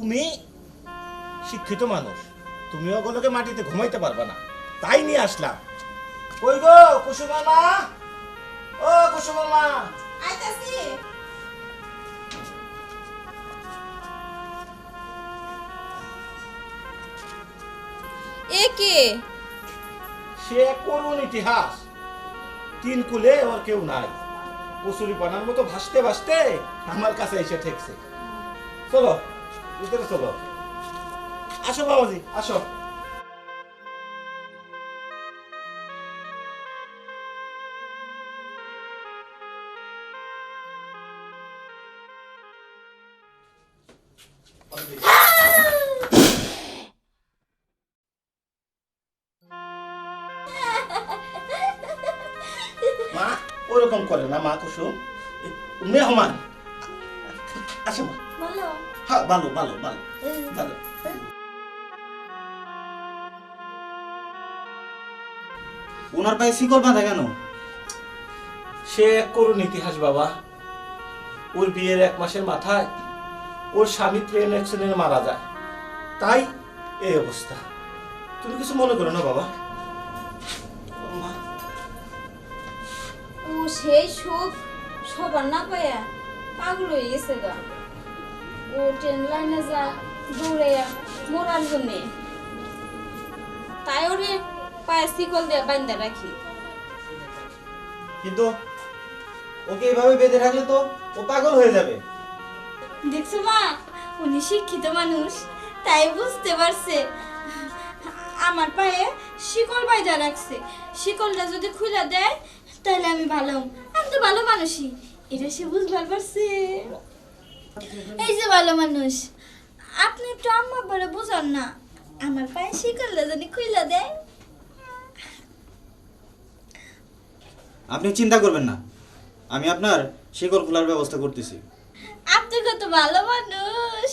তুমি শিক্ষিত মানুষ তুমি ওগুলোকে মাটিতে ঘুমাইতে পারবে না। তাই নিয়ে আসলাম। কই গো কুসুমা ও কুসুমামা। আইতাছি। এ কে? সে করুণ ইতিহাস। তিন কুলে ওর কেউ নাই। কচুরি পানার মতো ভাসতে ভাসতে আমার কাছে এসে ঠেকছে। চলো। ভিতরে চলো। আসো বাবাজি আসো। মা ওরকম করে না মা কুসুম। মেহমান আসো মা। হ্যাঁ ভালো ভালো ভালো। ভালো। ওনার পায়ে শিকল বাঁধা কেন? সে এক করুণ ইতিহাস বাবা। ওর বিয়ের এক মাসের মাথায় ওর স্বামী ট্রেন অ্যাক্সিডেন্টে মারা যায়। তাই এই অবস্থা। তুমি কিছু মনে করো না বাবা? ও সেই সুখ সবার না পায়া পাগল হয়ে গেছে গা। ও ট্রেন লাইনে যা দৌড়ে মরার জন্যে। তাই ওরে পায়ে শিকল দিয়ে বান্ধা রাখি। কিন্তু ওকে এভাবে বেঁধে রাখলে তো ও পাগল হয়ে যাবে। দেখছ মা উনি শিক্ষিত মানুষ তাই বুঝতে পারছে। আমার পায়ে শিকল বাইদা রাখছে। শিকলটা যদি খুলে দেয় তাহলে আমি ভালো আমি তো ভালো মানুষই। এটা সে বুঝবার পারছে। এই যে ভালো মানুষ আপনি একটু আম্মা বলে বুঝান না। আমার পায়ে খুইলা দেয় আপনি চিন্তা করবেন না আমি আপনার শিকল খোলার ব্যবস্থা করতেছি। আপনি কত ভালো মানুষ।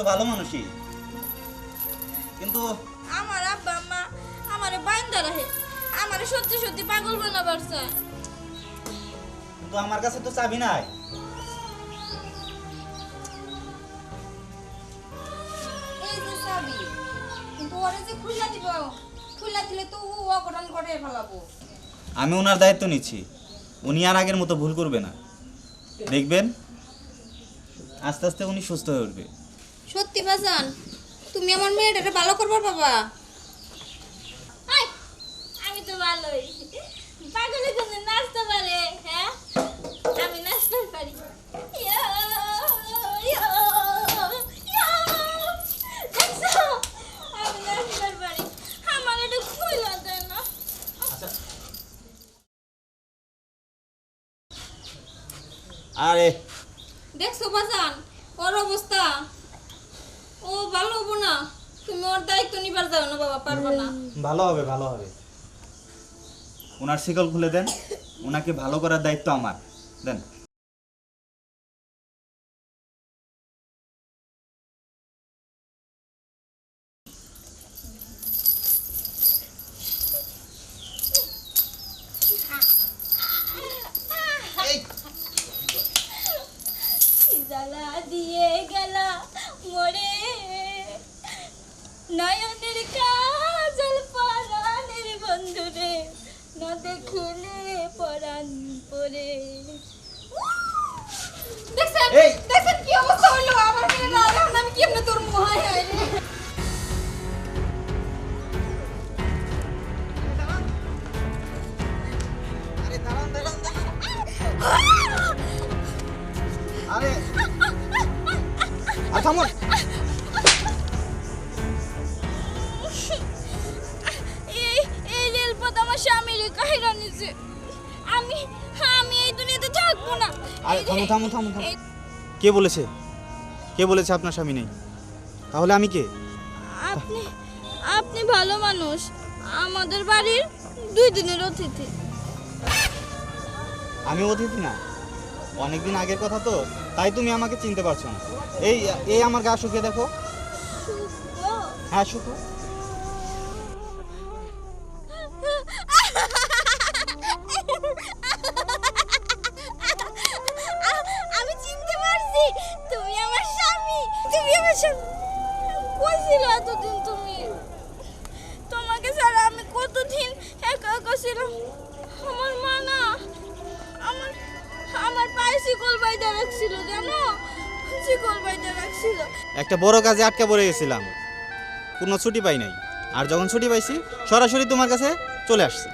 তো ভালো মানুষই। কিন্তু আমার আব্বা আম্মা আমারে বাইন্দা রাখে। আমারে সত্যি সত্যি পাগল বানাবার চায় কিন্তু আমার কাছে তো চাবি নাই। এই যে চাবি কিন্তু ওরে যে খুলে দিব খুলে দিলে তো ও অঘটন করে ফেলাবো। আমি ওনার দায়িত্ব নিচ্ছি। উনি আর আগের মতো ভুল করবে না। দেখবেন? আস্তে আস্তে উনি সুস্থ হয়ে উঠবে। সত্যি বাজান তুমি আমার মেয়েটাকে ভালো করবার বাবা আমি তো ভালোই। পাগলের জন্য নাচতে পারে হ্যাঁ? আমি নাচতে পারি। দেখছ? আমি নাচতে পারি। আমার এটা খুইলা দেয় না? আরে। দেখছ বাজান ওর অবস্থা? ও, ভালো হব না। তুমি ওর দায়িত্ব নিবার যাও না, বাবা, পারব না। ভালো হবে ভালো হবে। ওনার শিকল খুলে দেন। ওনাকে ভালো করার দায়িত্ব আমার। দেন। থামো থামো থামো থামো। কে বলেছে? কে বলেছে আপনার স্বামী নেই? তাহলে আমি কে? আপনি আপনি ভালো মানুষ। আমাদের বাড়ির দুই দিনের অতিথি। আমি অতিথি না। অনেকদিন আগের কথা তো তাই তুমি আমাকে চিনতে পারছ না। এই এই আমার গা শুকিয়ে দেখো। হ্যাঁ শুকো। একটা বড় কাজে আটকে পড়ে গেছিলাম। কোনো ছুটি পাই নাই। আর যখন ছুটি পাইছি, সরাসরি তোমার কাছে চলে আসছি।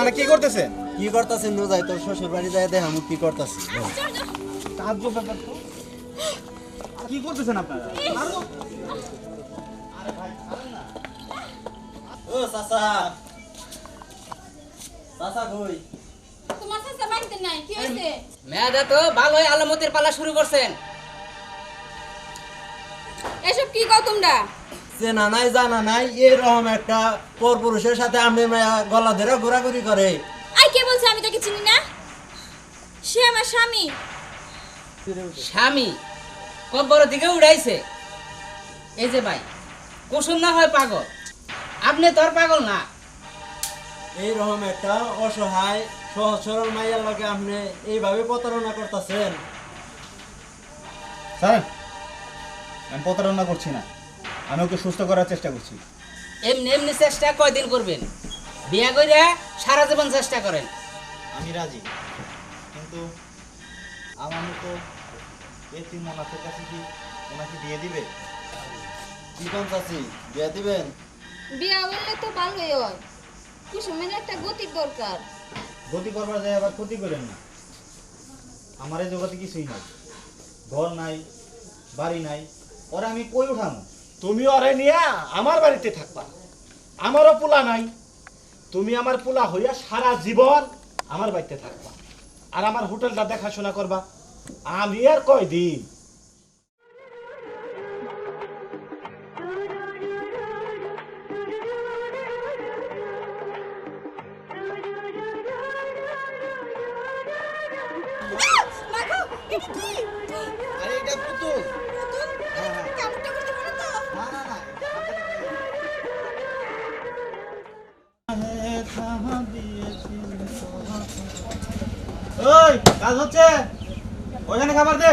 আপনারা কি করতেছেন কি করতেছেন নো যাই তোর শ্বশুর বাড়ি যায় দেখ আমি কি করতেছি চল। সাহায্য ব্যাপার তো। কি করতেছেন আপনারা? ও চাচা। চাচা কই? তোমার সাথে বাড়িতে নাই কি হয়েছে? মেয়াদা তো ভালোই আলামতের পালা শুরু করছেন। এসব কি কও তোমরা? চেনা নাই জানা নাই এরকম একটা পরপুরুষের সাথে আপনি মায়া গলা ধরে ঘোরাঘুরি করে। আই কে বলছে? আমি তাকে চিনি না? সে আমার স্বামী। স্বামী? কব্বর দিকে উড়াইছে। এই যে ভাই কুসুম না হয় পাগল? আপনি তোর পাগল না। এইরকম একটা অসহায় সহজ সরল মাইয়ার লগে আপনি এইভাবে প্রতারণা করতেছেন। স্যার আমি প্রতারণা করছি না। আমি ওকে সুস্থ করার চেষ্টা করছি। এমনি এমনি চেষ্টা কয়দিন করবেন? বিয়া করে সারা জীবন চেষ্টা করেন। আমি রাজি কিন্তু আমার মতো এতিম ওনাদের কাছে কি ওনাকে দিয়ে দিবে? কি কোন চাচি বিয়া দিবেন? বিয়া বললে তো ভালোই হয়। কুসুমের একটা গতির দরকার। গতি করবার যায় আবার ক্ষতি করেন না। আমার এই জগতে কিছুই নাই। ঘর নাই বাড়ি নাই ওরা আমি কই উঠানো তুমি অরে নিয়া আমার বাড়িতে থাকবা। আমারও পোলা নাই। তুমি আমার পোলা হইয়া সারা জীবন আমার বাড়িতে থাকবা। আর আমার হোটেলটা দেখাশোনা করবা। আমি আর কয়দিন আরে ওই কাজ হচ্ছে। ওখানে খাবার দে।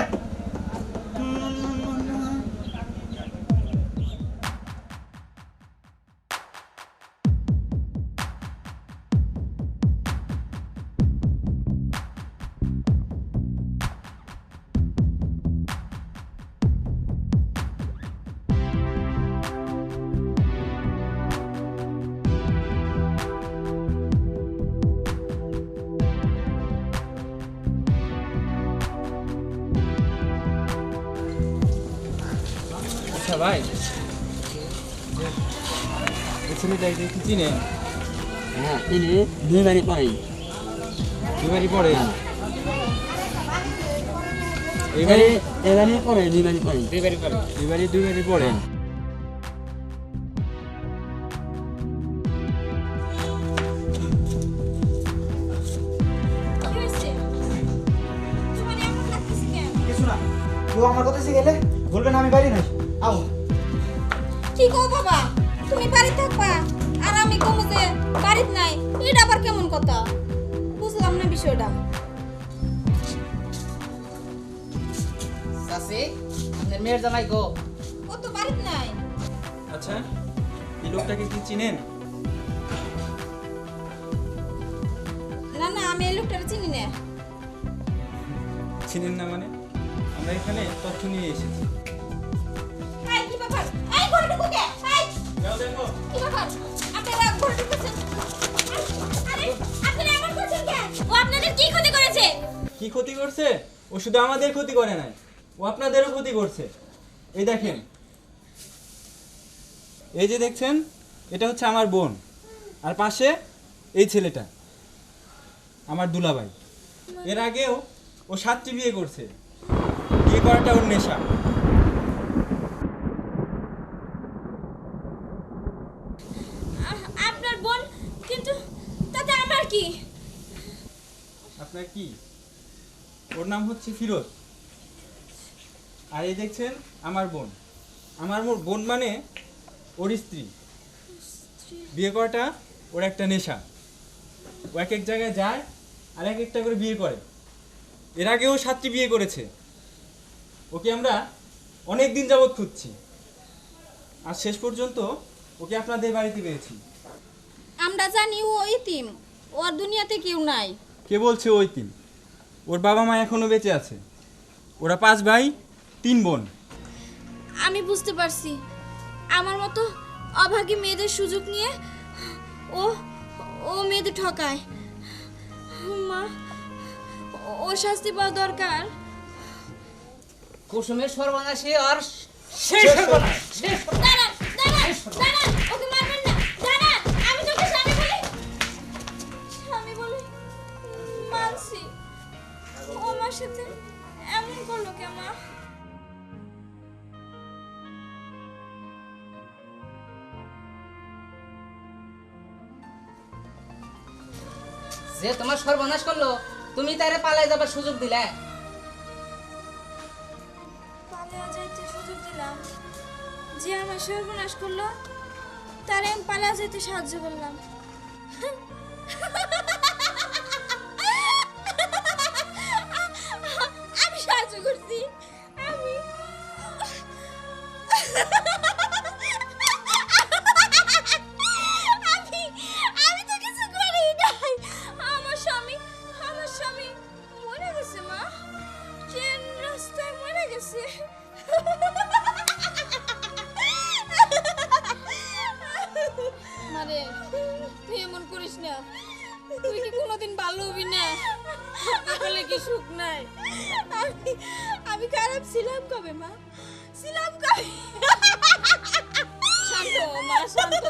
ভাই। ছেলেটা কি চিনে? হ্যাঁ তিনি দুই বাড়ি পরেই এবারই পড়ে? এবারে এবারে পরে দুই বাড়ি পরে কি কথা। বুঝলাম না বিষয়টা। চাষি আপনি আপনাদের মেয়ের জামাই গো। ও তো বাড়িতে নাই। আচ্ছা এই লোকটাকে কি চিনেন? না না আমি এই লোকটাকে চিনি না। চিনেন না মানে? আমরা এখানে তথ্য নিয়ে এসেছি। ক্ষতি করছে ও শুধু আমাদের ক্ষতি করে নাই ও আপনাদেরও ক্ষতি করছে। এই দেখেন এই যে দেখছেন এটা হচ্ছে আমার বোন আর পাশে এই ছেলেটা আমার দুলাভাই। এর আগেও ও সাতটি বিয়ে করছে বিয়ে করাটা ওর নেশা। আপনার বোন কিন্তু তাতে আমার কি? আপনার কি? ওর নাম হচ্ছে ফিরোজ। আর এই দেখছেন আমার বোন। আমার মোর বোন মানে ওর স্ত্রী। বিয়ে করাটা ওর একটা নেশা। ও এক এক জায়গায় যায় আর এক একটা করে বিয়ে করে। এর আগেও সাতটি বিয়ে করেছে। ওকে আমরা অনেক দিন যাবৎ খুঁজছি। আর শেষ পর্যন্ত ওকে আপনাদের বাড়িতে পেয়েছি। আমরা জানি ও ইতিম। ওর দুনিয়াতে কেউ নাই। কে বলছে ওই তিন ওর বাবা মা এখনও বেঁচে আছে। ওরা পাঁচ ভাই তিন বোন। আমি বুঝতে পারছি। আমার মতো অভাগী মেয়েদের সুযোগ নিয়ে ও ও মেয়েদের ঠকায়। মা ও শাস্তি পাওয়া দরকার। কুসুমের সর্বনাশী আর শেষ সর্বনাশ শেষ দাঁড়ান। আমার সাথে এমন করল কে মা? যে তোমার সর্বনাশ করল তুমি তারে পালাই যাবার সুযোগ দিলে। পালিয়ে যাইতে সুযোগ দিলাম। যে আমার সর্বনাশ করল তারে আমি পালিয়ে যেতে সাহায্য করলাম। মারে তুই এমন করিস না। তুই কি কোনোদিন ভালো হবি না? বলে কি সুখ নাই? আমি খারাপ ছিলাম কবে মা? ছিলাম কবে? শান্ত মা শান্ত।